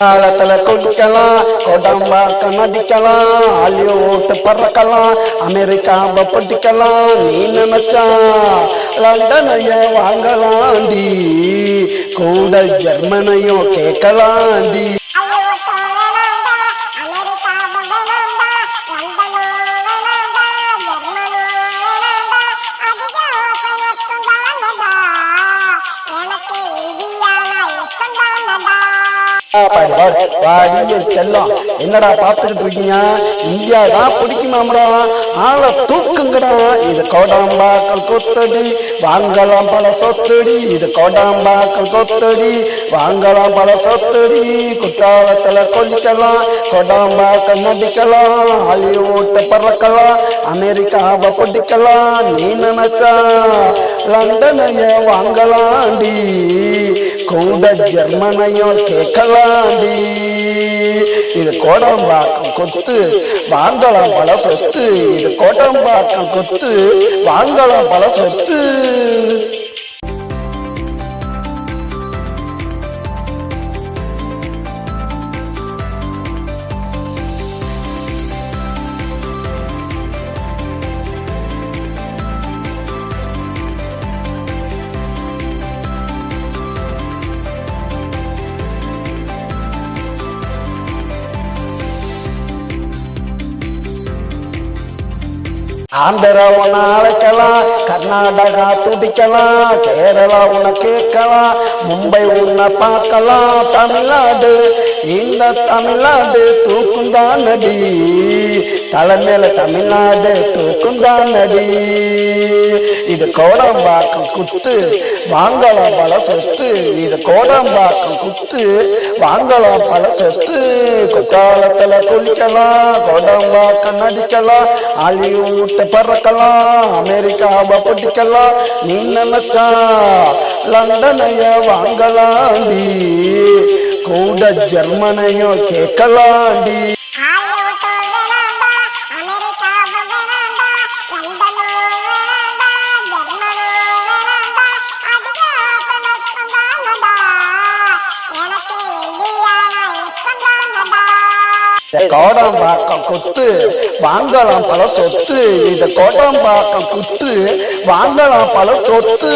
காலத்துல குடிக்கலாம் கொடம்பாக்க நடிக்கலாம் ஹாலிவுட் பறக்கலாம் அமெரிக்காவை படிக்கலாம் நீ நினைச்சா லண்டனைய வாங்கலாண்டி. கூட ஜெர்மனையும் கேட்கலாண்டி. வாடிய செல்லம். என்னடா பார்த்துக்கிட்டு இருக்கீங்க? இந்தியா தான் பிடிக்குமாம்டா ஆளை தூக்குங்கடா. இது கோடாம்பாக்கள் கொத்தடி வாங்கலாம் பல சொத்தடி. இது கோடாம்பாக்கள் கொத்தடி வாங்கலாம் பல சொத்தடி. குற்றாலத்துல கொல்லிக்கலாம் கோடாம்பாக்கள் நடிக்கலாம் ஹாலிவுட்டை பறக்கலாம் அமெரிக்காவை பிடிக்கலாம். நீ நினைச்சா லண்டனைய வாங்கலாண்டி. கூட ஜெர்மனையும் கேட்கலாண்டி. இது கோடம்பாக்கம் கொத்து வாங்கலாம் பல சொத்து. இது கோடம்பாக்கம் கொத்து வாங்கலாம் பல சொத்து. ஆந்திரா உன்னை அழைக்கலாம் கர்நாடகா துடிக்கலாம் கேரளா உன கேட்கலாம் மும்பை உன்னை பார்க்கலாம் தமிழ்நாடு இந்த தமிழ்நாடு தூக்குந்தான் நடி தலைமையில தமிழ்நாடு தூக்குந்தான் நடி இது கோடம்பாக்கம் குத்து வாங்கலாம் பல சொத்து. இது கோடம்பாக்கம் குத்து வாங்கலாம் பல சொத்து. குற்றாலத்துல குளிக்கலாம் கோடம்பாக்கம் நடிக்கலாம் ஹாலிவுட் பறக்கலாம் அமெரிக்காவை பிடிக்கலாம். நீ நினைச்சா லண்டனைய வாங்கலாம் கூட ஜெர்மனையும் கேட்கலாண்டி. கோடம்பாக்கம் குத்து வாங்கலாம் பல சொத்து. இது கோடம்பாக்கம் குத்து வாங்கலாம் பல சொத்து.